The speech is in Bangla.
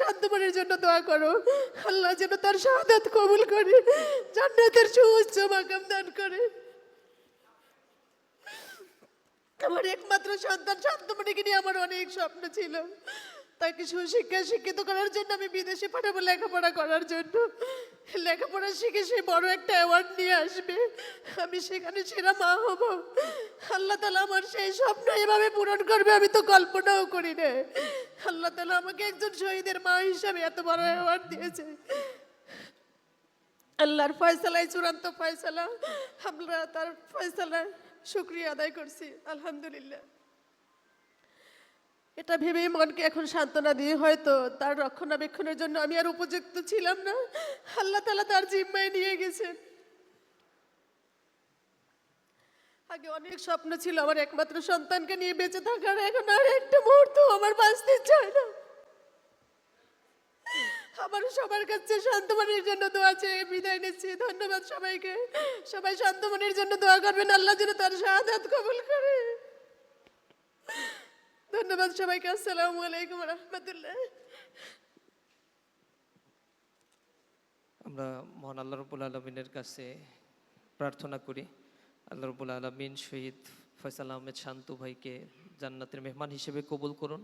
শান্তমনের জন্য দোয়া করো। আল্লাহ যেন তার শাহাদাত কবুল করে, জান্নাতের সুউচ্চ মাকাম দান করে। আমার একমাত্র সন্তান শান্তমণিকে নিয়ে আমার অনেক স্বপ্ন ছিল। তাকে সুশিক্ষায় শিক্ষিত করার জন্য আমি বিদেশে পাঠাবো লেখাপড়া করার জন্য। লেখাপড়া শিখে সে বড় একটা অ্যাওয়ার্ড নিয়ে আসবে। আমি সেখানে সেরা মা হব। আল্লাহ তালা আমার সেই স্বপ্ন এভাবে পূরণ করবে, আমি তো কল্পনাও করি না। আল্লাহ তালা আমাকে একজন শহীদের মা হিসাবে এত বড় অ্যাওয়ার্ড দিয়েছে। আল্লাহর ফয়সালাই চূড়ান্ত ফয়সালা। আমরা তার ফয়সালা শুক্রিয়া আদায় করছি। আলহামদুলিল্লাহ। এটা ভেবেই মনকে এখন সান্ত্বনা দিয়ে হয়তো তার রক্ষণাবেক্ষণের জন্য আমি আর উপযুক্ত ছিলাম না। আল্লাহ তালা তার জিম্মায় নিয়ে গেছেন। আগে অনেক স্বপ্ন ছিল আমার একমাত্র সন্তানকে নিয়ে বেঁচে থাকার, এখন আর একটা মুহূর্ত আমার বাঁচতে চায় না। আমার সবার কাছে শান্তমনের জন্য দোয়া চেয়ে বিদায় নিচ্ছি। ধন্যবাদ সবাইকে। সবাই শান্তমনের জন্য দোয়া করবেন। আল্লাহ যেন তার শাহাদাত কবুল করে ধন্যবাদ সবাইকে। আসসালামু আলাইকুম রহমতুল্লাহ। আমরা মহান আল্লাহ রবুল আলমিনের কাছে প্রার্থনা করি। আল্লাহ রবুল আলমিন শহীদ ফয়সাল আহমেদ শান্তু ভাইকে জান্নাতের মেহমান হিসেবে কবুল করুন।